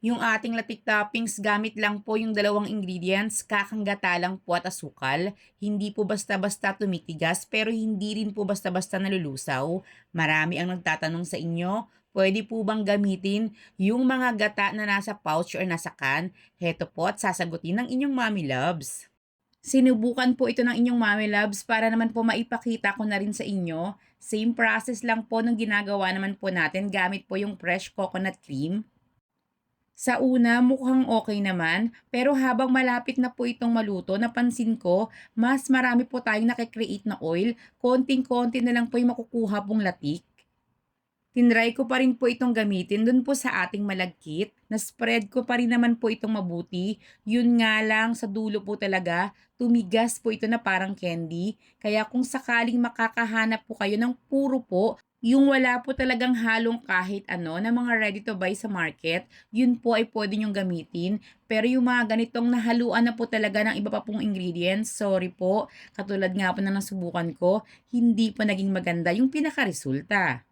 Yung ating latik toppings, gamit lang po yung dalawang ingredients, kakang gata lang po at asukal. Hindi po basta-basta tumitigas, pero hindi rin po basta-basta nalulusaw. Marami ang nagtatanong sa inyo, pwede po bang gamitin yung mga gata na nasa pouch or nasa can? Heto po at sasagutin ng inyong mommy loves. Sinubukan po ito ng inyong mommy loves para naman po maipakita ko na rin sa inyo. Same process lang po nung ginagawa naman po natin gamit po yung fresh coconut cream. Sa una, mukhang okay naman, pero habang malapit na po itong maluto, napansin ko, mas marami po tayong nakikreate na oil, konting-konti na lang po yung makukuha pong latik. Tinry ko pa rin po itong gamitin dun po sa ating malagkit. Na-spread ko pa rin naman po itong mabuti. Yun nga lang, sa dulo po talaga, tumigas po ito na parang candy. Kaya kung sakaling makakahanap po kayo ng puro po, yung wala po talagang halong kahit ano na mga ready to buy sa market, yun po ay pwede nyong gamitin. Pero yung mga ganitong nahaluan na po talaga ng iba pa pong ingredients, sorry po, katulad nga po na nasubukan ko, hindi po naging maganda yung pinakaresulta.